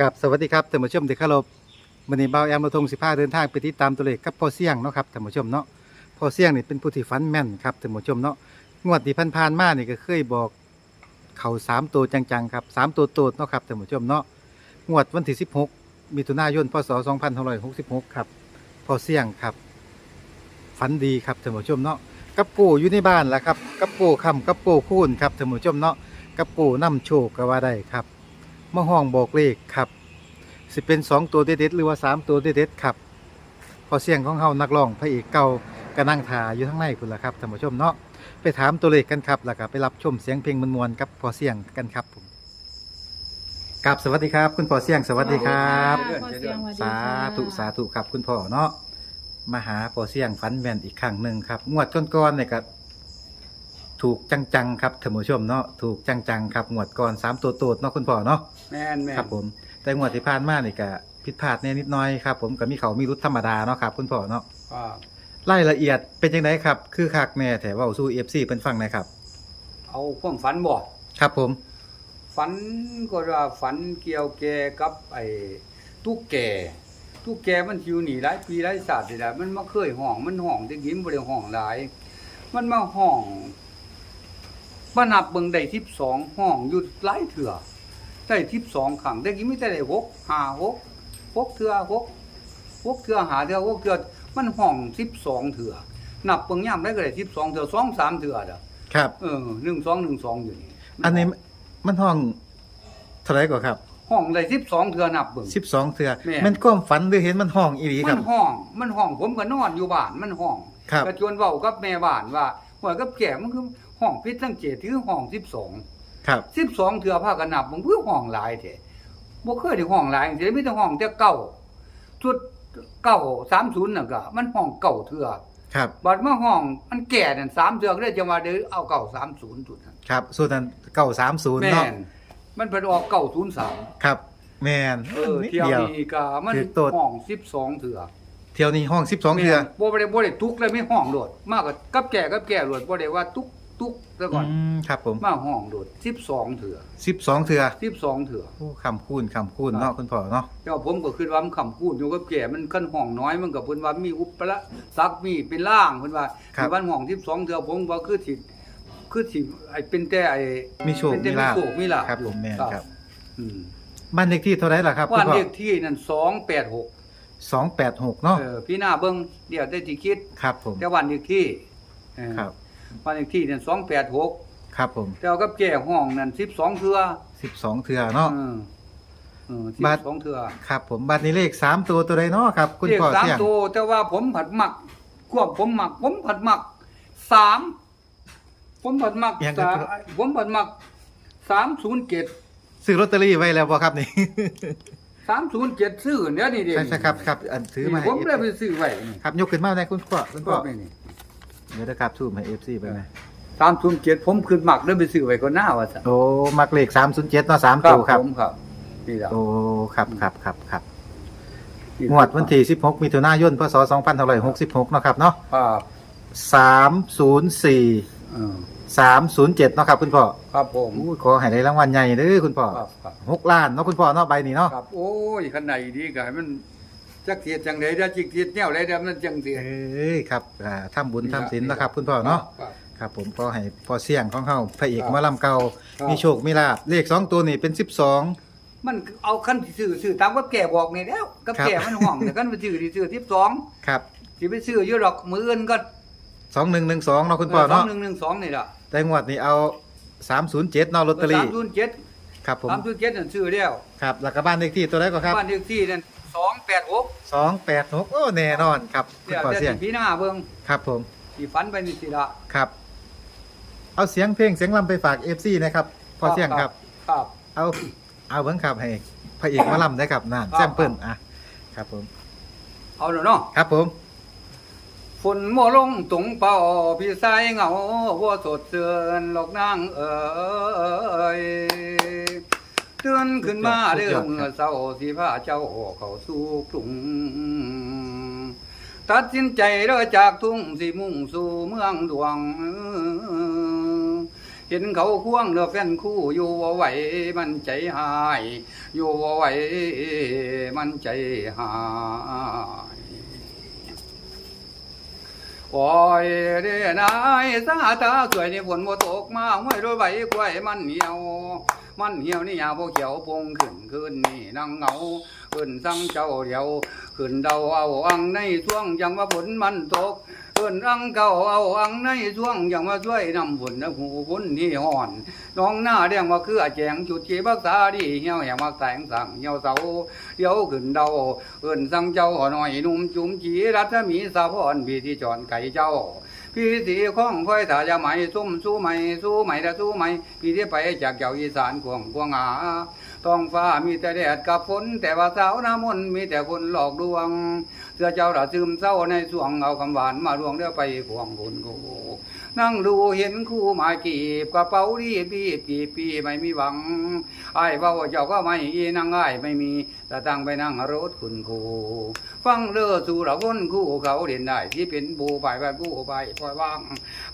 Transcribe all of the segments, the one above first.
กับสวัสดีครับท่านผู้ชมที่เคารพวันนี้เบาแอมมาทงสิพาเดินทางไปติดตามตัวเลขกับพ่อเสี่ยงเนาะครับท่านผู้ชมเนาะพ่อเสี่ยงนี่เป็นผู้ที่ฝันแม่นครับท่านผู้ชมเนาะงวดที่ผ่านๆมานี่ก็เคยบอกเข่าสามตัวจังๆครับสามตัวโตดเนาะครับท่านผู้ชมเนาะงวดวันที่16มิถุนายนพศ2566ครับพ่อเสี่ยงครับฝันดีครับท่านผู้ชมเนาะกับปู่อยู่ในบ้านแล้วครับกับปู่คำกับปู่คูณครับท่านผู้ชมเนาะกับปู่นำโชคก็ว่าได้ครับ มาห้องบอกเลขครับสิเป็นสองตัวเด็ดๆหรือว่าสามตัวเด็ดๆครับพอเสียงของเฮานักร้องพระเอกเก่าก็นั่งถ่าอยู่ข้างในพุ่นละครับท่านผู้ชมเนาะไปถามตัวเลขกันครับแล้วก็ไปรับชมเสียงเพลงมวลๆกับพอเสียงกันครับผมกับสวัสดีครับ คุณพ่อเสียงสวัสดีครับพ่อเสียงสวัสดีสาค่ะธุสาธุครับคุณพ่อเนาะมาหาพอเสียงฝันแม่นอีกครั้งหนึ่งครับงวดก้อนๆเนี่ยก็ ถูกจังๆครับท่านผู้ชมเนาะถูกจังๆครับงวดก่อนสามตัวโตดเนาะคุณพ่อเนาะแม่นแม่นครับผมแต่งวดที่ผ่านมานี่ก็ผิดพลาดแน่นิดหน้อยครับผมก็มีเขามีรุดธรรมดาเนาะครับคุณพ่อเนาะอ่ารายละเอียดเป็นจังไดครับ คือคักแน่แต่ว่าสู้ FC เพิ่นฟังหนะครับ เอาความฝันบ่ครับผม ฝันก็ว่าฝันเกี่ยวแกกับไอ้ตุ๊กแกตุ๊กแกมันอยู่นี่หลายปีหลายศาสตร์นี่แหละมันมาเคยห้องมันห้องได้กินบ่ได้ห้องหลาย มันมาห้อง มานับเบิ่งได้12ห้องอยู่หลายเถื่อได้12ครั้งได้กินมีแต่ได้6 5 6 6เถื่อ6 6เถื่อหาเถื่อ6เถื่อมันห้อง12เถื่อนับเบิ่งยามได้ก็ได้12เถื่อ2 3เถื่อเด้อครับเออหนึ่งสองหนึ่งสองอยู่นี่อันนี้มันห้องเท่าไหร่กว่าครับ ห้องได้สิบสองเทือนับเบิ่ง12เทื่อแม่มันความฝันหรือเห็นมันห้องอีหลีคมัรับนห้อง มันห้องผมก็นอนอยู่บ้านมันห้องครับก็ชวนเว้ากับแม่บ้านว่าว่ากับแก่มันคือ ห้องพิษสังเกตถือห้องสิบสองครับสิบสองเทือพากันนับมันเพื่อห้องหลายแท้บ่เคยได้ห้องหลายจังซี่มีแต่ห้องแต่เก่าชุดเก่า30น่ะก็มันห้องเก่าเทือครับบัดมาห้องมันแก่นั่น3เทือก็เลยจะมาเด้อเอาเก่า30จุดนั้นครับส่วนนั้น930แม่เนาะนมันเพิ่นออกเก่า03ครับ แม่นเออนิดเที่ยวเดียว นี้ก็มันคือโตด ห้องสิบสองเถื่อ เที่ยวนี้ห้อง12เทื่อแม่บ่ได้บ่ได้ตุกเลยไม่ห้องโดดมากกว่ากับแก่กับแก่โดดบ่ได้ว่าตุก ตุกซะก่อนอืมครับผมมาห้องโดดสิบสองเถื่อ12เทื่อสิบสองเถื่อ โอ้คำคูณคำคูณเนาะคุณพ่อเนาะเจ้าผมก็คิดว่ามันคำพูดอยู่กับแก่มันคันห้องน้อยมันก็เพิ่นว่ามีอุปละสักมีเป็นล่างเพิ่นว่าครับในวันห้องสิบสองเถื่อผมว่าคือสิคือสิไอ้เป็นแต่ไอ้มีโชคเป็นแต่มีมีลาภโชคมีลาภครับผมแม่นครับอืมบ้านเลขที่เท่าไหร่ล่ะครับคุว่าณพ่อเลขที่นั่น286 286เนาะเออพี่หน้าเบิ่งเดี๋ยวได้ที่คิดครับผมแต่วันเลขที่เออครับ วันเลขที่นั่นสองแปดหกครับผมแต่ว่ากับแก่ห้องนั่นสิบสองเทือ12เทื่อเนาะเออเออสิบับตรสองเทือครับผมบัตรนี้เลข3ตัวตัวใดเนาะครับคุณเรียกพ่อสามเสี่ยงตัวแต่ว่าผมผัดหมักควบผมหมัก ผมผัดหมักสามผมผัดหมักสามผมผัดหมักสามศูนย์เจ็ดซื้อลอตเตอรี่ไว้แล้วบ่ครับนี่ สามศูนย์เจ็ดซื้อเนี่ยนี่เด็ใช่ใช่ครับครับอันถือมาให้ผมเลยไปซื้อไว้นี่ครับยกขึ้นมาในคุณพ่อคุณก็พ่อไม่นี่เดี๋ยวนะครับทูมให้ FC ไปไหมสามศูนย์เจ็ดผมขึ้นหมักเลยไปซื้อไว้ก็หน้าว่าซะโอ้มักเลข307เนาะ3ตัวครับผมครับนี่แหละโอ้ครับครับครับครับนี่งวดวันที่16มิถุนายนพศ2566เนาะครับเนาะครับ304เออ307เนาะครับคุณพ่อครับผมอู้ขอให้ได้รางวัลใหญ่เด้อคุณพ่อครับครับหกล้านเนาะคุณพ่อเนาะใบนี้เนาะครับโอ้ยขันไหนดีก็ให้มัน จักเทียดจังไดได้จิกเทียดแนวไดได้มันจังเทียดเอ้ยครับอ่าทำบุญทำศีลนะครับ คุณพ่อเนาะครับครับผมก็ให้พ่อเสี่ยงของเฮาพระเอกครับหมาลำเก่าครับ มีโชคมีลาบเลขสองตัวนี่เป็นสิบสอง มันเอาคันที่ซื้อซื้อตามกับแก่บอกนี่แล้วกับครับแก่มันห่วงแต่คันไปซื้อที่ซื้อ12ครับสิไปซื้ออยู่ดอกมื้ออื่นก็สองหนึ่งหนึ่งสองเนาะคุณพ่อเนาะ2112นี่ล่ะแต่งวดนี้เอาสามศูนย์เจ็ดเนาะลอตเตอรี่307ครับผม307นั่นซื้อแล้วครับแล้วก็บ้านเลขที่ตัวไหนก็ครับ บ้านเลขที่นั่น 286สองแปดหกโอ้แน่นอนครับคุณเดี๋ยวพ่อแต่เสี่ยงพี่หน้าเบิ่งครับผมสิฝันไปนี่สิละครับ เอาเสียงเพลงเสียงลำไปฝากเอฟซีนะครับพ่อเสี่ยงครับ ครับ เอาเอาเบิ้งครับให้พระเอกหมาลำได้ครับนั่นครับ แซมเปิลอะครับผมเอาแล้วเนาะครับผมฝนโมลงตรงเป่าพี่สายเหงาวัวสดเสือนหลอกนางเอ่ยเตือนขึ้นมาเรื่องเมื่อเศร้าสิพาเจ้าเข้าสู่กรุง ตัดสินใจเด้อจากทุ่งสิมุ่งสู่เมืองหลวง เห็นเขาควงเนื้อแฟนคู่อยู่ว่าไหวมันใจหาย อยู่ว่าไหวมันใจหายโอ้ยเด้นายสาตาสวยนี่ฝนบ่ตกมาห้วยรถใบกล้วยมันเหี่ยว มันเหี่ยวนี่ยาบ่เขียวปงขึ้นขึ้นนี่นั่งเหงาขึ้นสังเจ้าเดียวขึ้นเดาเอาอังในช่วงจังว่าฝนมันตกขึ้นอังเก่าเอาอังในช่วงจังว่าช่วยนำฝนนะหูฝนที่ห่อนน้องหน้าแดงว่าคือแจงจุดที่รักษาดีเหี่ยวแหงมาแสงสั่งเหี่ยวเสาเดียวขึ้นเดาเอิ้นสังเจ้าหน่อยนุ่มจุ๋มจีรัตมีสาพรพี่ที่จอนไก่เจ้า พี่สีข้องค่อยถาจะไหมซุ่มสู้ไหมสู้ไหมละสู้ไหมพี่ที่ไปจากเจ้าอีสานกวงกวงหา ท้องฟ้ามีแต่แดดกับฝนแต่ว่าสาวน้ำมนต์มีแต่คนหลอกลวง เสื้อเจ้าระซึมเศร้าในสวงเอาคำหวานมาลวงเดียวไปพวงบุญกูนั่งดูเห็นคู่หมากีบกระเป๋ารีบรีบกีบปีไม่มีหวังไอ้เบาเจ้าก็ไม่อีนั่งไอ้ายไม่มีแต่ตั้งไปนั่งรถคุณครูฟังเลือสู่เราคนคู่เขาเด่นได้ที่เป็นบูไปไปบูไปปล่อยวาง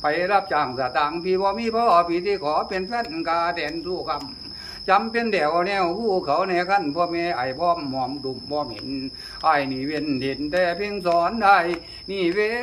ไปรับจ้างสตางค์พี่บ่มีพ่อพี่ที่ขอเป็นแฟนกาแดนสู้คำ จำเป็นเดี่ยวแนวคู่เขาในขั้นพ่อแม่ไอ้พ่อมหอมดุมบ่เห็นไอ้นี่เวียนเห็นแต่เพียงสอนได้นี่เวีย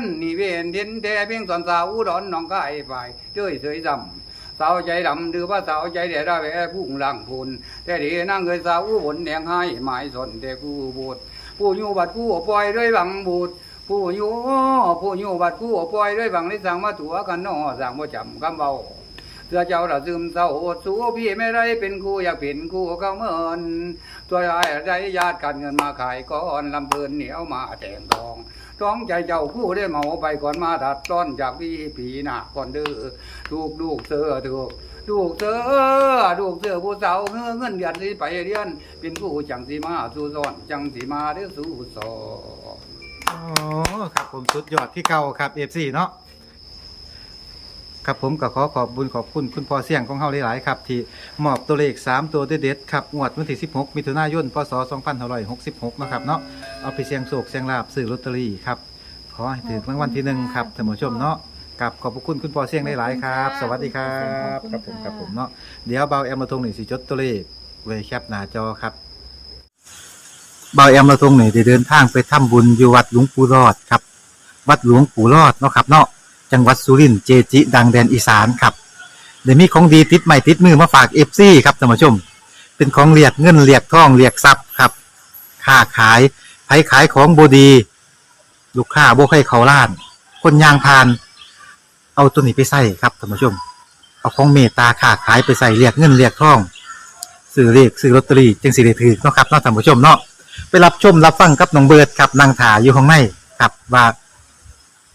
นนี่เวียนเห็นแต่เพียงสอนสาวอุดรน้องก็ไอ้ฝ่ายเจ้ยเสยดำสาวใจดำหรือว่าสาวใจเดียดาแผู้หลังพูนแต่ดีนั่งเคยสาวอุบลแดงให้หมายสนแต่กู้บูดผู้ยูบัดกูปล่อยด้วยบังบูดผู้ยูผู้ยูบัดผู้ปล่อยด้วยบังได้สั่งมาตัวกันนอสั่งว่าจำคำเบา เสื้อเจ้าละซึมเศร้าอดสู้พี่ไม่ได้เป็นครูอยากเป็นครูเขาเมินตัวไอ้ได้ญาติกันเงินมาขายก้อนลำเพลินเหนียวมาแต่งทองท้องใจเจ้าคู่ได้เมาไปก่อนมาดัดต้อนจากพี่ผีหนักก่อนเด้อถูกลูกเสือถูกลูกเสือลูกเสือผู้สาวเงื้อเงินเดือนที่ไปเรียน เป็นผู้จังสีมาสู่สอนจังสีมาได้อสู่สอนอ๋อครับผมสุดยอดที่เก่าครับ FC เนาะ ครับผมก็ขอขอบบุญขอบคุณคุณพ่อเสี่ยงของเฮาหลายๆครับที่มอบตัวเลข 3 ตัวเด็ดๆครับงวดวันที่ 16 มิถุนายน พศ 2566เนาะครับเนาะเอาไปเสี่ยงโศกเสี่ยงลาบซื้อลอตเตอรี่ครับขอให้ถึงรางวัลที่หนึ่งครับท่านผู้ชมเนาะกับขอบพระคุณคุณพ่อเสี่ยงหลายๆครับ สวัสดีครับครับผมครับผมเนาะเดี๋ยวเบาแอมมาทงหนึ่งสิจดตัวเลขไว้แคปหน้าจอครับเบาแอมเราตรงนี่ได้เดินทางไปทำบุญอยู่วัดหลวงปู่รอดครับ วัดหลวงปู่รอดเนาะครับเนาะ จังหวัดสุรินทร์เจจิ ดังแดนอีสานครับเดี๋ยวมีของดีติดใหม่ติดมือมาฝากเอฟซีครับท่านผู้ชม เป็นของเรียกเงินเรียกทองเรียกทรัพย์ครับค้าขายไผขายของบดี ลูกค้าโบ่ใครเขาล้าน คนยางพาน เอาตัวนี้ไปใส่ครับท่านผู้ชม เอาของเมตตาค้าขายไปใส่เรียกเงินเรียกทองซื้อเรียกซื้อลอตเตอรี่จึงสิได้ถือเนาะครับเนาะท่านผู้ชมเนาะไปรับชมรับฟังกับน้องเบิร์ดครับนางถาอยู่ข้างในครับว่า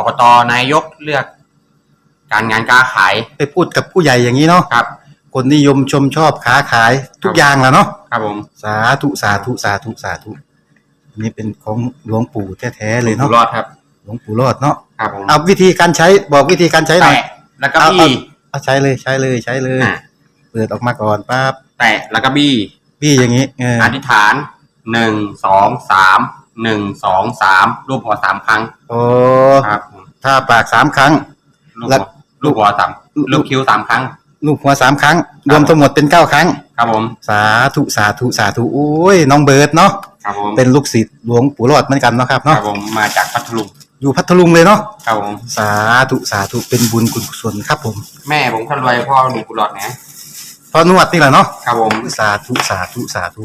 อบตนายกเลือก การงานการขายไปพูดกับผู้ใหญ่อย่างนี้เนาะครับ คนนิยมชมชอบค้าขายทุกอย่างแหล้วเนาะครับผมสาธุสาธุสาธุสาธุอันนี้เป็นของหลวงปู่แท้ๆเลยอเนาะยู่รอดครับ หลวงปู่รอดเนาะครับผมเอาวิธีการใช้บอกวิธีการใช้หน่อยแตะแล้วก็เอาบี้ เอาใช้เลยใช้เลยใช้เลย อะ เปิดออกมาก่อนปั๊บแตะแล้วก็บี้ พี่อย่างนี้เอออธิษฐานหนึ่งสองสาม หนึ่งสองสามรูปหัวสามครั้งโอ้ครับผมถ้าปากสามครั้งลูกแล้หัววลูกหัวสามลูกคิ้วสามครั้ง ลูกหัวสามครั้ง รวมทั้งหมดเป็นเก้าครั้ง ครับผมสาธุสาธุสาธุโอ้ยน้องเบิร์ดเนาะครับผมเป็นลูกศิษย์หลวงปู่รอดเหมือนกันเนาะครับครัเนาะบผมมาจากพัทลุงอยู่พัทลุงเลยเนาะครับผมสาธุสาธุเป็นบุญกุศลครับผมแม่ผมคนรวยพ่อหนุ่มกุหลาบนะพอนวดนี่แหละเนาะครับผม สาธุสาธุสาธุ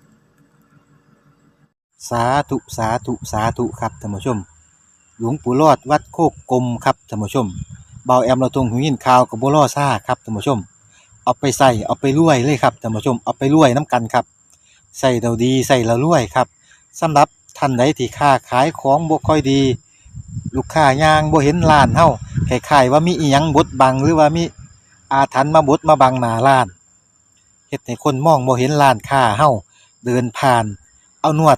สาธุสาธุสาธุครับท่านผู้ชม หลวงปู่รอดวัดโคกกลมครับท่านผู้ชมเบาแอมเราตรงหูยินข่าวกับบัวล่อซ่าครับท่านผู้ชม เอาไปใส่เอาไปรวยเลยครับท่านผู้ชมเอาไปรวยน้ำกันครับใส่เราดีใส่เรารวยครับสำหรับท่านใดที่ค้าขายของบ่ค่อยดี ลูกค้ายางบ่เห็นร้านเฮาคล้ายๆว่ามีอีหยังบดบังหรือว่ามีอาถรรพ์มาบดมาบังหน้าร้านเฮ็ดให้คนมองบ่เห็นร้านค้าเฮาเดินผ่าน เอานวด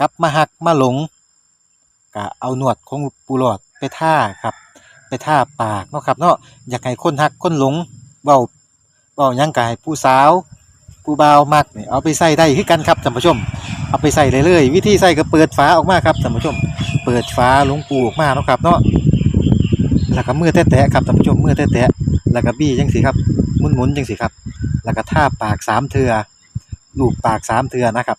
กลับมาหักมาหลงก็เอาหนวดของปูหลอดไปท่าครับ ไปท่าปากเนาะครับเนาะอยากให้คนหักคนหลงเบาเบายังกายผู้สาวผู้บ่าวมักเนี่ยเอาไปใส่ได้คือกันครับท่านผู้ชม เอาไปใส่เลยเลยวิธีใส่ก็เปิดฝาออกมาครับท่านผู้ชม เปิดฝาหลวงปูออกมาเนาะครับเนาะแล้วก็มือแตะๆครับท่านผู้ชมมือแตะๆแล้วก็บี้จังสิครับหมุนๆจังสิครับ แล้วก็ท่าปากสามเทือลูบปากสามเทือนะครับ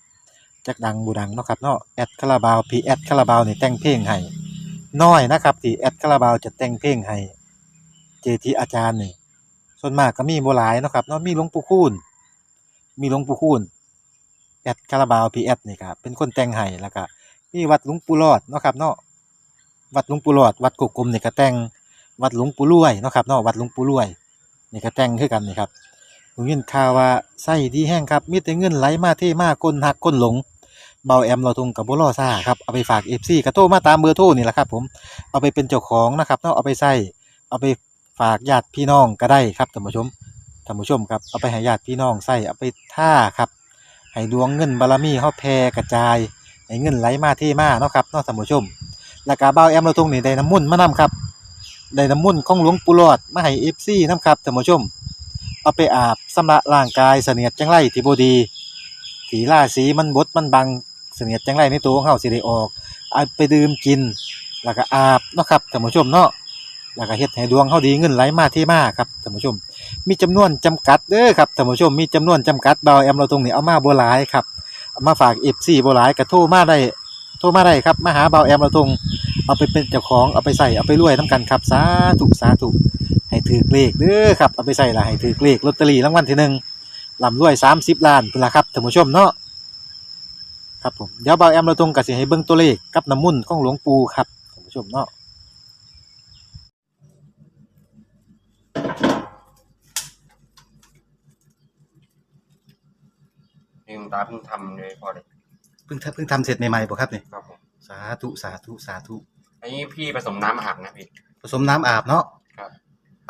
จักดังบูดังเนาะครับเนาะแอดคาราบาวพีแอดคาราบาวนี่แต่งเพลงให้น้อยนะครับที่แอดคาราบาวจะแต่งเพลงให้เจทีอาจารย์นี่ส่วนมากก็มีโบ่หลายเนาะครับเนาะมีหลวงปู่คูณมีหลวงปู่คูณแอดคาราบาวพีแอดนี่ครับเป็นคนแต่งให้แล้วก็มีวัดหลวงปู่รอดเนาะครับเนาะวัดหลวงปู่รอดวัดกกกลมนี่ก็แต่งวัดหลวงปู่รวยเนาะครับเนาะวัดหลวงปู่รวยนี่ก็แต่งคือกันนี่ครับ ผมยินข่าวว่าไส้ดีแห้งครับ มีแต่เงินไหลมาเทมาคนหักคนหลงเบาแอมเราทงกับบุรอซ่าครับเอาไปฝากเอฟซีกระโทรมาตามเบอร์โทรนี่แหละครับ ผมเอาไปเป็นเจ้าของนะครับเนาะเอาไปใส่เอาไปฝากญาติพี่น้องก็ได้ครับท่านผู้ชมท่านผู้ชมครับเอาไปให้ญาติพี่น้องใส่เอาไปท่าครับให้ดวงเงินบารมีเฮาแผ่กระจายให้เงินไหลมาเทมาเนาะครับเนาะท่านผู้ชมแล้วก็เบาแอมเราทงนี่ได้น้ำมุ่นมานํครับได้น้ำมุ่นของหลวงปู่หลอดมาให้เอฟซีนํครับท่านผู้ชม เอาไปอาบสำระร่างกายเสนียดจังไรที่บดีถีล่าสีมันบดมันบังเสนียดจังไรในตัวของเฮาสิได้ออกเอาไปดื่มกิน แล้วก็อาบเนาะครับท่านผู้ชมเนาะแล้วก็เฮ็ดให้ดวงเฮาดีเงินไหลมาเทมาครับท่านผู้ชม มีจำนวนจำกัดเด้อครับท่านผู้ชมมีจำนวนจำกัดเบาแอมเราตรงนี้เอามาบ่หลายครับเอามาฝาก FC บ่หลายก็โทรมาได้โทรมาได้ครับมาหาเบาแอมเราตรงเอาไปเป็นเจ้าของเอาไปใส่เอาไปรวยนํกันครับสาธุสาธุ ให้ถือเลขเด้อครับเอาไปใส่ละให้ถือเลขลอตเตอรี่รางวัลที่หนึ่งลำรวยสามสิบล้านพุ่นละครับท่านผู้ชมเนาะครับผมเดี๋ยวเบาแอมเราตรงกับสิให้เบิ่งตัวเลขกับน้ำมุ่นต์ของหลวงปู่ครับท่านผู้ชมเนาะลืมตาเพิ่งทำเลยพอเลยเพิ่งเพิ่งทำเสร็จใหม่ๆบ่ครับนี่ครับผมสาธุสาธุสาธุอันนี้พี่ผสมน้ำอาบนะพี่ผสมน้ำอาบเนาะครับ